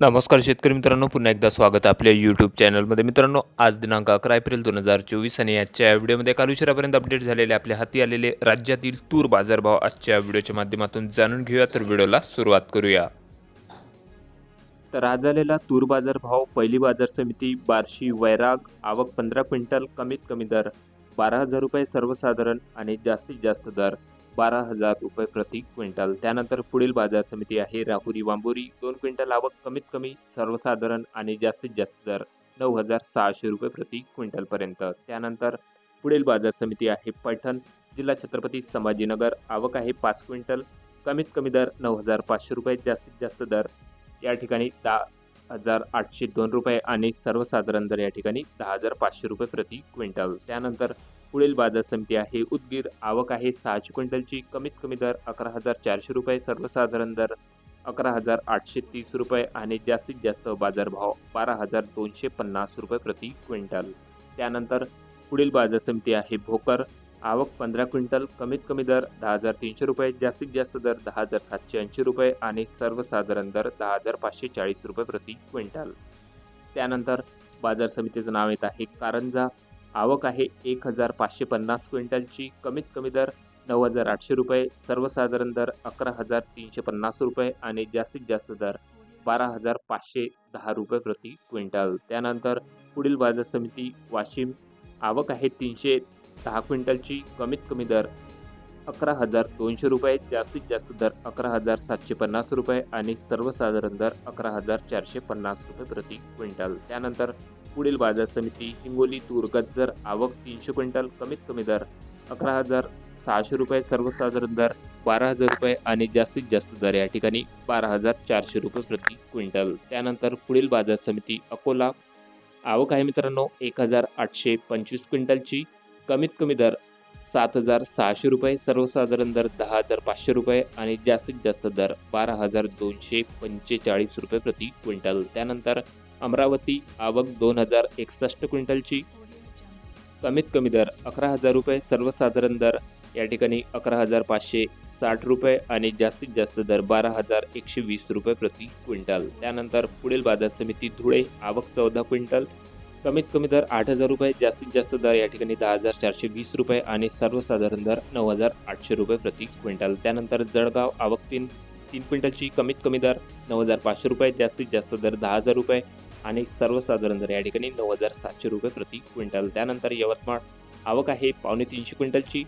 नमस्कार शेतकरी मित्रांनो पुन्हा एकदा स्वागत आपल्या यूट्यूब चॅनलमध्ये मित्रांनो आज दिनांक अकरा एप्रिल दोन हजार चोवीस आणि आजच्या व्हिडिओमध्ये काल उशिरापर्यंत अपडेट झालेले आपल्या हाती आलेले राज्यातील तूर बाजारभाव आजच्या व्हिडिओच्या माध्यमातून जाणून घेऊया. तर व्हिडिओला सुरुवात करूया. तर आज आलेला तूर बाजारभाव पहिली बाजार समिती बार्शी वैराग आवक पंधरा क्विंटल कमीत कमी दर बारा हजार रुपये सर्वसाधारण आणि जास्तीत जास्त दर. बारा हजार रुपये प्रति क्विंटल. त्यानंतर पुढील बाजार समिती आहे राहुरी वांबोरी. दोन क्विंटल आवक कमीत कमी सर्वसाधारण आणि जास्तीत जास्त दर नऊ हजार सहाशे रुपये प्रति क्विंटलपर्यंत त्यानंतर पुढील बाजार समिती आहे पैठण. जिल्हा छत्रपती संभाजीनगर. आवक आहे पाच क्विंटल कमीत कमी दर नऊ हजार पाचशे रुपये जास्तीत जास्त दर या ठिकाणी दहा हजार आठशे दोन रुपये आणि सर्वसाधारण दर या ठिकाणी दहा हजार पाचशे रुपये प्रति क्विंटल. त्यानंतर पुढील बाजार समिती आहे. उदगीर. आवक आहे सहाशे क्विंटलची. कमीत कमी दर अकरा हजार चारशे रुपये सर्वसाधारण दर अकरा हजार आठशे तीस रुपये आणि जास्तीत जास्त बाजारभाव बारा हजार दोनशे पन्नास रुपये प्रति क्विंटल. त्यानंतर पुढील बाजार समिती आहे भोकर. आवक पंधरा क्विंटल कमीत कमी दर दहा हजार तीनशे रुपये जास्तीत जास्त दर दहा हजार सातशे ऐंशी रुपये आणि सर्वसाधारण दर दहा हजार पाचशे चाळीस रुपये प्रति क्विंटल. त्यानंतर बाजार समितीचं नाव येत आहे कारंजा. आवक आहे एक हजार पाचशे पन्नास क्विंटलची कमीत कमी दर नऊ हजार आठशे रुपये सर्वसाधारण दर अकरा हजार तीनशे पन्नास रुपये आणि जास्तीत जास्त दर बारा हजार पाचशे दहा रुपये प्रति क्विंटल. त्यानंतर पुढील बाजार समिती वाशिम. आवक आहे तीनशे दहा क्विंटलची कमीत कमी दर अकरा हजार दोनशे रुपये जास्तीत जास्त दर अकरा हजार सातशे पन्नास रुपये आणि सर्वसाधारण दर अकरा हजार चारशे पन्नास रुपये प्रति क्विंटल. त्यानंतर पुढील बाजार समिती हिंगोली तूर गज्जर आवक तीनशे क्विंटल कमीत कमी दर अकरा हजार सहाशे रुपये सर्वसाधारण दर बारा हजार रुपये आणि जास्तीत जास्त दर या ठिकाणी बारा हजार चारशे रुपये प्रति क्विंटल. त्यानंतर पुढील बाजार समिती अकोला. आवक आहे मित्रांनो एक हजार आठशे पंचवीस क्विंटलची. कमीत कमी दर सात हजार सहाशे रुपये सर्वसाधारण दर दहा हजार पाचशे रुपये आणि जास्तीत जास्त दर बारा हजार दोनशे पंचेचाळीस रुपये प्रति क्विंटल. त्यानंतर अमरावती आवक दोन हजार एकसष्ट क्विंटलची. कमीत कमी दर अकरा हजार रुपये सर्वसाधारण दर या ठिकाणी अकरा हजार पाचशे साठ रुपये आणि जास्तीत जास्त दर बारा हजार एकशे वीस रुपये प्रति क्विंटल. त्यानंतर पुढील बाजार समिती धुळे आवक चौदा क्विंटल कमीत कमी दर आठ हजार रुपये जास्तीत जास्त दर या ठिकाणी दहा हजार चारशे वीस रुपये आणि सर्वसाधारण दर नऊ हजार आठशे रुपये प्रति क्विंटल. त्यानंतर जळगाव आवक तीन तीन क्विंटलची कमीत कमी दर नऊ हजार पाचशे रुपये जास्तीत जास्त दर दहा हजार रुपये आणि सर्वसाधारण दर या ठिकाणी नऊ हजार सातशे रुपये प्रति क्विंटल. त्यानंतर यवतमाळ आवक आहे पावणे तीनशे क्विंटलची.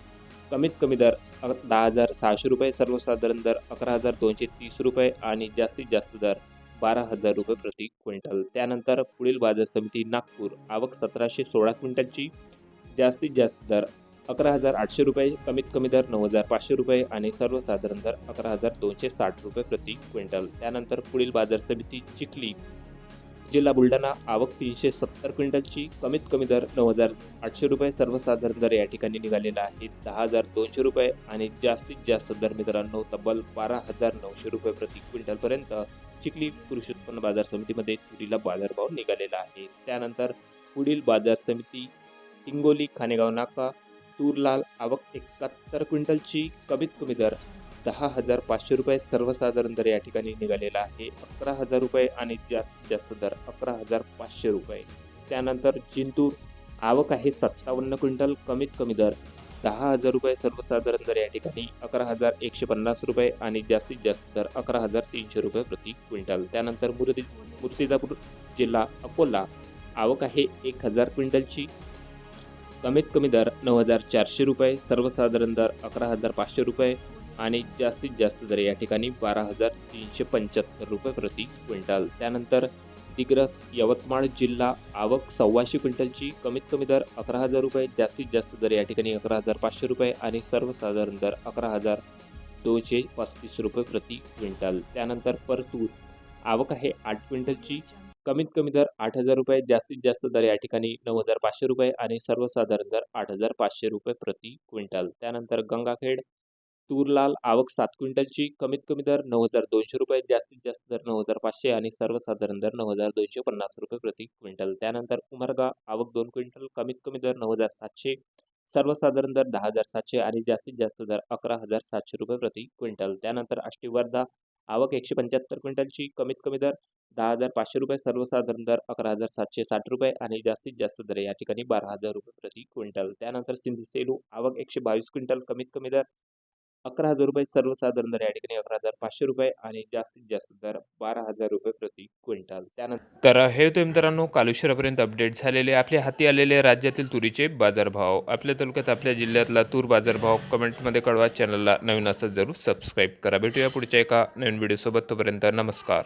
कमीत कमी दर दहा हजार सहाशे रुपये सर्वसाधारण दर अकरा हजार दोनशे तीस रुपये आणि जास्तीत जास्त दर बारा हजार रुपये प्रति क्विंटल. त्यानंतर पुढील बाजार समिती नागपूर. आवक सतराशे सोळा क्विंटलची. जास्तीत जास्त दर अकरा हजार आठशे रुपये कमीत कमी दर नऊ हजार पाचशे रुपये आणि सर्वसाधारण दर अकरा हजार दोनशे साठ रुपये प्रति क्विंटल. त्यानंतर पुढील बाजार समिती चिखली. जिल्हा बुलढाणा आवक तीनशे सत्तर क्विंटलची कमीत कमी दर नऊ हजार आठशे रुपये सर्वसाधारण दर या ठिकाणी निघालेला आहे. दहा हजार दोनशे रुपये आणि जास्तीत जास्त दर मित्रांनो तब्बल बारा हजार नऊशे रुपये प्रति क्विंटलपर्यंत चिखली कृषी उत्पन्न बाजार समितीमध्ये तुरीला बाजारभाव निघालेला आहे. त्यानंतर पुढील बाजार समिती हिंगोली खानेगाव नाका तूरलाल आवक एकाहत्तर क्विंटलची कमीत कमी दर दहा हजार पाचशे रुपये सर्वसाधारण दर या ठिकाणी निघालेला आहे. अकरा हजार रुपये आणि जास्तीत जास्त दर अकरा हजार पाचशे रुपये. त्यानंतर जिंतूर आवक आहे सत्तावन्न क्विंटल कमीत कमी दर दहा हजार रुपये सर्वसाधारण दर या ठिकाणी अकरा हजार एकशे पन्नास रुपये आणि जास्तीत जास्त दर अकरा हजार तीनशे रुपये प्रति क्विंटल. त्यानंतर मुर्ती मुर्तिजापूर जिल्हा अकोला आवक आहे एक हजार क्विंटलची कमीत कमी दर नऊ हजार चारशे रुपये सर्वसाधारण दर अकरा हजार पाचशे रुपये आणि जास्तीत जास्त दर या ठिकाणी बारा हजार तीनशे पंच्याहत्तर रुपये प्रति क्विंटल. त्यानंतर दिग्रस यवतमाळ जिल्हा आवक सव्वाशे क्विंटलची कमीत कमी दर अकरा हजार रुपये जास्तीत जास्त दर या ठिकाणी अकरा हजार पाचशे रुपये आणि सर्वसाधारण दर अकरा हजार दोनशे पस्तीस रुपये प्रति क्विंटल. त्यानंतर परतूर आवक आहे आठ क्विंटलची कमीत कमी दर आठ हजार रुपये जास्तीत जास्त दर या ठिकाणी नऊ हजार पाचशे रुपये आणि सर्वसाधारण दर आठ हजार पाचशे रुपये प्रति क्विंटल. त्यानंतर गंगाखेड तूरलाल आवक सात क्विंटलची कमीत कमी दर नऊ हजार दोनशे रुपये जास्तीत जास्त दर नऊ हजार पाचशे आणि सर्वसाधारण दर नऊ हजार दोनशे पन्नास रुपये प्रति क्विंटल. त्यानंतर उमरगा आवक दोन क्विंटल कमीत कमी दर नऊ हजार सातशे सर्वसाधारण दर दहा हजार सातशे आणि जास्तीत जास्त दर अकरा हजार सातशे रुपये प्रति क्विंटल. त्यानंतर आष्टी वर्धा आवक एकशे पंच्याहत्तर क्विंटलची कमीत कमी दर दहा हजार पाचशे रुपये सर्वसाधारण दर अकरा हजार सातशे साठ रुपये आणि जास्तीत जास्त दर या ठिकाणी बारा हजार रुपये प्रति क्विंटल. त्यानंतर सिंधी सेलू आवक एकशे बावीस क्विंटल कमीत कमी दर अकरा हजार रुपये सर्वसाधारण दर या ठिकाणी अकरा हजार पाचशे रुपये आणि जास्तीत जास्त दर बारा हजार रुपये प्रति क्विंटल. त्यानंतर तर हे होते मित्रांनो कालुशरापर्यंत अपडेट झालेले आपल्या हाती आलेले राज्यातील तुरीचे बाजारभाव. आपल्या तालुक्यात आपल्या जिल्ह्यातला तूर बाजारभाव कमेंटमध्ये कळवा चॅनलला नवीन असं जरूर सबस्क्राईब करा. भेटूया पुढच्या एका नवीन व्हिडिओसोबत तोपर्यंत नमस्कार.